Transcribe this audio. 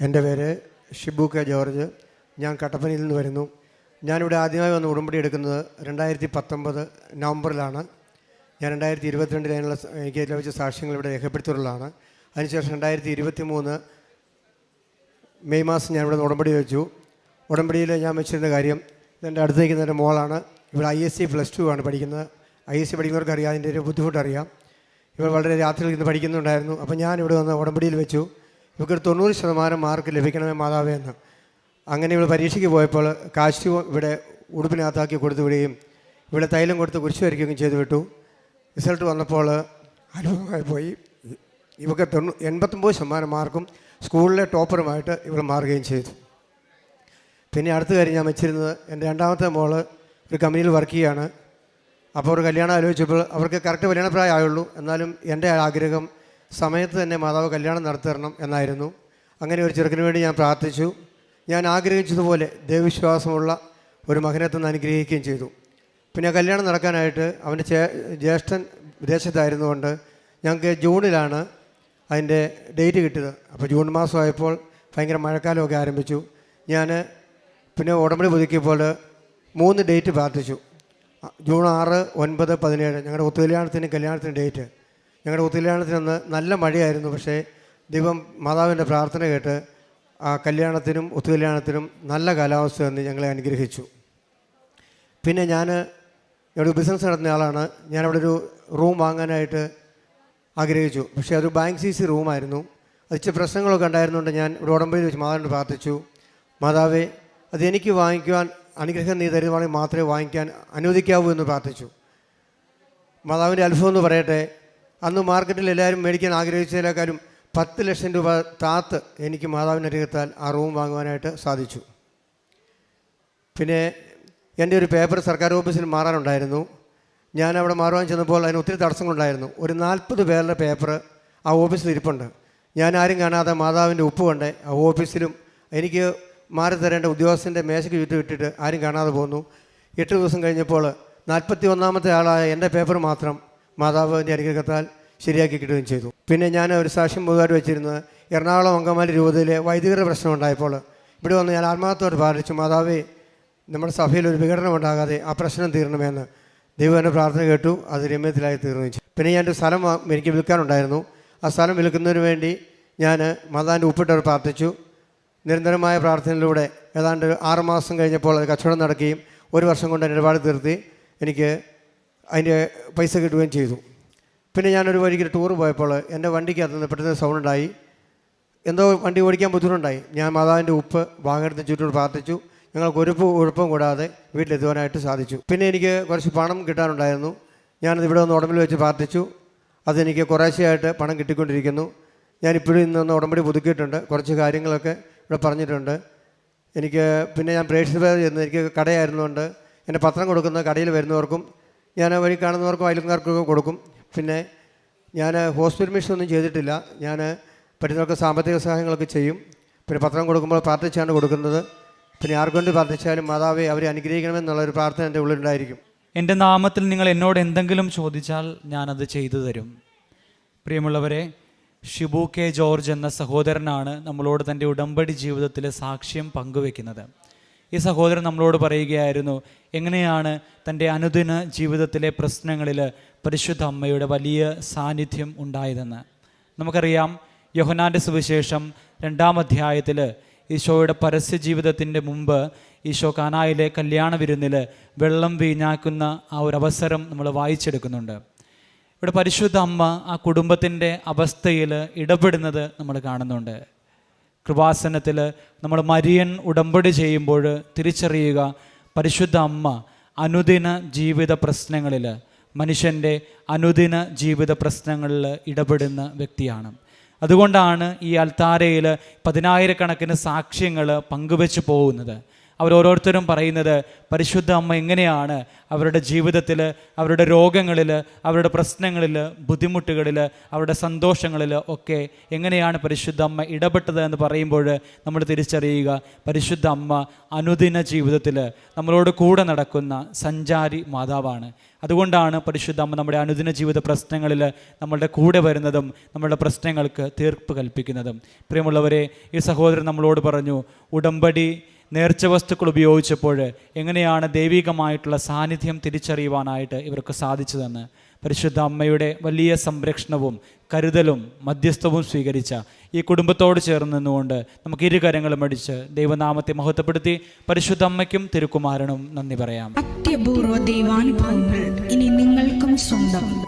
എന്റെ പേര് Shibu K George. ഞാൻ കട്ടപ്പനയിൽ നിന്ന് വരുന്നു. ഞാനിവിടെ ആദ്യമായി വന്ന് ഉടമ്പടി എടുക്കുന്നത് രണ്ടായിരത്തി പത്തൊമ്പത് നവംബറിലാണ്. ഞാൻ രണ്ടായിരത്തി ഇരുപത്തിരണ്ടിൽ അതിനുള്ള എനിക്ക് ലഭിച്ച സാക്ഷ്യങ്ങൾ ഇവിടെ രേഖപ്പെടുത്തിയിട്ടുള്ളതാണ്. അതിനുശേഷം രണ്ടായിരത്തി ഇരുപത്തി മൂന്ന് മെയ് മാസം ഞാൻ ഇവിടെ നിന്ന് ഉടമ്പടി വെച്ചു. ഉടമ്പടിയിൽ ഞാൻ വെച്ചിരുന്ന കാര്യം ഇതെന്റെ അടുത്തേക്ക് എന്റെ മോളാണ്. ഇവിടെ I S C plus two ആണ് പഠിക്കുന്നത്. ഐ എസ് സി പഠിക്കുന്നവർക്ക് അറിയാം അതിന്റെ ഒരു ബുദ്ധിമുട്ടറിയാം. ഇവർ വളരെ രാത്രിയിൽ ഇന്ന് പഠിക്കുന്നുണ്ടായിരുന്നു. അപ്പോൾ ഞാൻ ഇവിടെ വന്ന് ഉടമ്പടിയിൽ വെച്ചു. ഇവർക്ക് തൊണ്ണൂറ് ശതമാനം മാർക്ക് ലഭിക്കണമേ മാതാവേ എന്ന്. അങ്ങനെ ഇവൾ പരീക്ഷയ്ക്ക് പോയപ്പോൾ കാശ് ഇവിടെ ഉടുപ്പിനകത്താക്കി കൊടുത്തു വിടുകയും ഇവിടെ തൈലം കൊടുത്ത് കുരിശ് വരയ്ക്കുകയും ചെയ്തു വിട്ടു. റിസൾട്ട് വന്നപ്പോൾ അനുഭവമായി പോയി. ഇവക്ക് തൊണ്ണൂ എൺപത്തൊമ്പത് ശതമാനം മാർക്കും സ്കൂളിലെ ടോപ്പറുമായിട്ട് ഇവൾ മാറുകയും ചെയ്തു. പിന്നെ അടുത്ത കാര്യം ഞാൻ വെച്ചിരുന്നത് എന്റെ രണ്ടാമത്തെ മോൾ ഒരു കമ്പനിയിൽ വർക്ക് ചെയ്യുകയാണ് അപ്പോൾ ഒരു കല്യാണം ആലോചിച്ചപ്പോൾ അവർക്ക് കറക്റ്റ് കല്യാണ പ്രായം ആയുള്ളൂ എന്നാലും എന്റെ ആഗ്രഹം സമയത്ത് തന്നെ മാതാവ് കല്യാണം നടത്തരണം എന്നായിരുന്നു. അങ്ങനെ ഒരു ചെറുക്കിന് വേണ്ടി ഞാൻ പ്രാർത്ഥിച്ചു. ഞാൻ ആഗ്രഹിച്ചതുപോലെ ദൈവവിശ്വാസമുള്ള ഒരു മകനെ തന്നെ അനുഗ്രഹിക്കുകയും ചെയ്തു. പിന്നെ കല്യാണം നടക്കാനായിട്ട് അവന്റെ ചേ ജ്യേഷ്ഠൻ വിദേശത്തായിരുന്നുകൊണ്ട് ഞങ്ങൾക്ക് ജൂണിലാണ് അതിന്റെ ഡേറ്റ് കിട്ടിയത്. അപ്പോൾ ജൂൺ മാസമായപ്പോൾ ഭയങ്കര മഴക്കാലമൊക്കെ ആരംഭിച്ചു. ഞാൻ പിന്നെ ഉടമ്പടി പുതുക്കിയപ്പോൾ മൂന്ന് ഡേറ്റ് പ്രാർത്ഥിച്ചു. ജൂൺ ആറ് ഒൻപത് പതിനേഴ് ഞങ്ങളുടെ ഒത്തുകല്യാണത്തിന് കല്യാണത്തിന് ഡേറ്റ്. ഞങ്ങളുടെ ഒത്തുകല്യാണത്തിന് അന്ന് നല്ല മഴയായിരുന്നു പക്ഷേ ദൈവം മാതാവിന്റെ പ്രാർത്ഥന കേട്ട് ആ കല്യാണത്തിനും ഒത്തുകല്യാണത്തിനും നല്ല കാലാവസ്ഥ എന്ന് ഞങ്ങളെ അനുഗ്രഹിച്ചു. പിന്നെ ഞാൻ ഇവിടെ ബിസിനസ് നടത്തുന്ന ആളാണ്. ഞാനവിടെ ഒരു റൂം വാങ്ങാനായിട്ട് ആഗ്രഹിച്ചു. പക്ഷേ അതൊരു ബാങ്ക് സി സി റൂമായിരുന്നു അതിച്ച് പ്രശ്നങ്ങളൊക്കെ ഉണ്ടായിരുന്നുകൊണ്ട് ഞാൻ ഇവിടെ ഉടമ്പയിൽ വെച്ച് മാതാവിനോട് പ്രാർത്ഥിച്ചു. മാതാവേ അതെനിക്ക് വാങ്ങിക്കുവാൻ അനുഗ്രഹം നീ തരുവാണെങ്കിൽ മാത്രമേ വാങ്ങിക്കാൻ അനുവദിക്കാവൂ എന്ന് പ്രാർത്ഥിച്ചു. മാതാവിന്റെ അത്ഭുതം എന്ന് പറയട്ടെ. അന്ന് മാർക്കറ്റിൽ എല്ലാവരും മേടിക്കാൻ ആഗ്രഹിച്ചതിനേക്കാളും പത്ത് ലക്ഷം രൂപ താത്ത് എനിക്ക് മാതാവിന്റെ അനുഗ്രഹത്താൽ ആ റൂം വാങ്ങുവാനായിട്ട് സാധിച്ചു. പിന്നെ എന്റെ ഒരു പേപ്പർ സർക്കാർ ഓഫീസിൽ മാറാനുണ്ടായിരുന്നു. ഞാൻ അവിടെ മാറുവാൻ ചെന്നപ്പോൾ അതിന് ഒത്തിരി തടസ്സങ്ങളുണ്ടായിരുന്നു. ഒരു നാൽപ്പത് പേരുടെ പേപ്പർ ആ ഓഫീസിൽ ഇരിപ്പുണ്ട്. ഞാൻ ആരും കാണാതെ മാതാവിന്റെ ഉപ്പ് കണ്ടേ ആ ഓഫീസിലും എനിക്ക് മാറി തരേണ്ട ഉദ്യോഗസ്ഥന്റെ മേശയ്ക്ക് ചുറ്റും ഇട്ടിട്ട് ആരും കാണാതെ പോന്നു. എട്ട് ദിവസം കഴിഞ്ഞപ്പോൾ നാൽപ്പത്തി ഒന്നാമത്തെ ആളായ എന്റെ പേപ്പർ മാത്രം മാതാവിന്റെ അനുഗ്രഹത്താൽ ശരിയാക്കി കിട്ടുകയും ചെയ്തു. പിന്നെ ഞാൻ ഒരു സാക്ഷ്യം പൊതുവായിട്ട് വെച്ചിരുന്നത് എറണാകുളം അങ്കമാലി രൂപതയിലെ വൈദികരുടെ പ്രശ്നം ഉണ്ടായപ്പോൾ ഇവിടെ വന്ന് ഞാൻ ആത്മാർത്ഥത്തോട് പ്രാർത്ഥിച്ചു മാതാവേ നമ്മുടെ സഭയിൽ ഒരു വിഘടനം ഉണ്ടാകാതെ ആ പ്രശ്നം തീരണമെന്ന് ദൈവം എന്റെ പ്രാർത്ഥന കേട്ടു അത് രമ്യത്തിലായി തീർന്നു പിന്നെ ഞാൻ ഒരു സ്ഥലം എനിക്ക് വിൽക്കാനുണ്ടായിരുന്നു. ആ സ്ഥലം വിൽക്കുന്നതിന് വേണ്ടി ഞാൻ മാതാവിന്റെ ഉപ്പിട്ടവർ പ്രാർത്ഥിച്ചു. നിരന്തരമായ പ്രാർത്ഥനയിലൂടെ ഏതാണ്ട് ആറുമാസം കഴിഞ്ഞപ്പോൾ അത് കച്ചവടം നടക്കുകയും ഒരു വർഷം കൊണ്ട് എന്റെ ഇടപാട് തീർത്തി. എനിക്ക് അതിന്റെ പൈസ കിട്ടുകയും ചെയ്തു. പിന്നെ ഞാനൊരു വഴിക്ക് ടൂർ പോയപ്പോൾ എന്റെ വണ്ടിക്കകത്ത് നിന്ന് പെട്ടെന്ന് സൗണ്ട് ഉണ്ടായി എന്തോ വണ്ടി ഓടിക്കാൻ ബുദ്ധിമുട്ടുണ്ടായി. ഞാൻ മാതാവിന്റെ ഉപ്പ് വാങ്ങെടുത്ത് ചുറ്റും പ്രാർത്ഥിച്ചു. ഞങ്ങൾക്ക് ഒരു ഉഴപ്പം കൂടാതെ വീട്ടിലെത്തുവാനായിട്ട് സാധിച്ചു. പിന്നെ എനിക്ക് കുറച്ച് പണം കിട്ടാനുണ്ടായിരുന്നു. ഞാനത് ഇവിടെ ഒന്ന് ഉടമ്പിൽ വെച്ച് പ്രാർത്ഥിച്ചു. അതെനിക്ക് കുറേശ്ശെയായിട്ട് പണം കിട്ടിക്കൊണ്ടിരിക്കുന്നു. ഞാനിപ്പോഴും ഇന്നൊന്ന് ഉടമ്പടി പുതുക്കിയിട്ടുണ്ട്. കുറച്ച് കാര്യങ്ങളൊക്കെ ഇവിടെ പറഞ്ഞിട്ടുണ്ട്. എനിക്ക് പിന്നെ ഞാൻ പ്രേക്ഷിത എനിക്ക് കടയായിരുന്നുകൊണ്ട് എന്റെ പത്രം കൊടുക്കുന്ന കടയിൽ വരുന്നവർക്കും ഞാൻ വഴി കാണുന്നവർക്കും അയൽക്കാർക്കൊക്കെ കൊടുക്കും. പിന്നെ ഞാൻ ഹോസ്പിറ്റൽ മിഷൻ ഒന്നും ചെയ്തിട്ടില്ല. ഞാൻ പറ്റുന്നവർക്ക് സാമ്പത്തിക സഹായങ്ങളൊക്കെ ചെയ്യും. പിന്നെ പത്രം കൊടുക്കുമ്പോൾ പ്രാർത്ഥിച്ചാണ് കൊടുക്കുന്നത്. പിന്നെ ആർക്കൊണ്ട് പ്രാർത്ഥിച്ചാലും മാതാവെ അവരെ അനുഗ്രഹിക്കണമെന്നുള്ളൊരു പ്രാർത്ഥന എന്റെ ഉള്ളിലുണ്ടായിരിക്കും. എന്റെ നാമത്തിൽ നിങ്ങൾ എന്നോട് എന്തെങ്കിലും ചോദിച്ചാൽ ഞാനത് ചെയ്തു തരും. പ്രിയമുള്ളവരെ ഷിബു കെ ജോർജ് എന്ന സഹോദരനാണ് നമ്മളോട് തന്റെ ഉടമ്പടി ജീവിതത്തിലെ സാക്ഷ്യം പങ്കുവെക്കുന്നത്. ഈ സഹോദരൻ നമ്മളോട് പറയുകയായിരുന്നു എങ്ങനെയാണ് തന്റെ അനുദിന ജീവിതത്തിലെ പ്രശ്നങ്ങളിൽ പരിശുദ്ധ അമ്മയുടെ വലിയ സാന്നിധ്യം ഉണ്ടായതെന്ന്? നമുക്കറിയാം യോഹനാന്റെ സുവിശേഷം രണ്ടാം അധ്യായത്തിൽ ഈശോയുടെ പരസ്യ ജീവിതത്തിന്റെ മുമ്പ് ഈശോ കാനായിലെ കല്യാണ വിരുന്നിൽ വെള്ളം വീഞ്ഞാക്കുന്ന ആ ഒരു അവസരം നമ്മൾ വായിച്ചെടുക്കുന്നുണ്ട്. ഇവിടെ പരിശുദ്ധ അമ്മ ആ കുടുംബത്തിന്റെ അവസ്ഥയിൽ ഇടപെടുന്നത് നമ്മൾ കാണുന്നുണ്ട്. കൃപാസനത്തിൽ നമ്മൾ മരിയൻ ഉടമ്പടി ചെയ്യുമ്പോൾ തിരിച്ചറിയുക പരിശുദ്ധ അമ്മ അനുദിന ജീവിത പ്രശ്നങ്ങളിൽ മനുഷ്യന്റെ അനുദിന ജീവിത പ്രശ്നങ്ങളിൽ ഇടപെടുന്ന വ്യക്തിയാണ്. അതുകൊണ്ടാണ് ഈ അൽത്താരയിൽ പതിനായിരക്കണക്കിന് സാക്ഷ്യങ്ങൾ പങ്കുവെച്ച് പോകുന്നത്. അവരോരോരുത്തരും പറയുന്നത് പരിശുദ്ധ അമ്മ എങ്ങനെയാണ് അവരുടെ ജീവിതത്തിൽ അവരുടെ രോഗങ്ങളിൽ അവരുടെ പ്രശ്നങ്ങളിൽ ബുദ്ധിമുട്ടുകളിൽ അവരുടെ സന്തോഷങ്ങളിൽ ഒക്കെ എങ്ങനെയാണ് പരിശുദ്ധ അമ്മ ഇടപെട്ടത് എന്ന് പറയുമ്പോൾ നമ്മൾ തിരിച്ചറിയുക പരിശുദ്ധ അമ്മ അനുദിന ജീവിതത്തിൽ നമ്മളോട് കൂടെ നടക്കുന്ന സഞ്ചാരി മാതാവാണ്. അതുകൊണ്ടാണ് പരിശുദ്ധ അമ്മ നമ്മുടെ അനുദിന ജീവിത പ്രശ്നങ്ങളിൽ നമ്മളുടെ കൂടെ വരുന്നതും നമ്മളുടെ പ്രശ്നങ്ങൾക്ക് തീർപ്പ് കൽപ്പിക്കുന്നതും. പ്രിയമുള്ളവരെ ഈ സഹോദരൻ നമ്മളോട് പറഞ്ഞു ഉടമ്പടി നേർച്ച വസ്തുക്കൾ ഉപയോഗിച്ചപ്പോൾ എങ്ങനെയാണ് ദൈവികമായിട്ടുള്ള സാന്നിധ്യം തിരിച്ചറിയുവാനായിട്ട് ഇവർക്ക് സാധിച്ചതെന്ന് പരിശുദ്ധ അമ്മയുടെ വലിയ സംരക്ഷണവും കരുതലും മധ്യസ്ഥവും സ്വീകരിച്ച ഈ കുടുംബത്തോട് ചേർന്ന് നിന്നുകൊണ്ട് നമുക്ക് ഇരു കരങ്ങളും അടിച്ച് ദൈവനാമത്തെ മഹത്വപ്പെടുത്തി പരിശുദ്ധ അമ്മയ്ക്കും തിരുക്കുമാരനും നന്ദി പറയാം. അത്യപൂർവ ദൈവാനുഭവങ്ങൾ ഇനി നിങ്ങൾക്കും സ്വന്തം.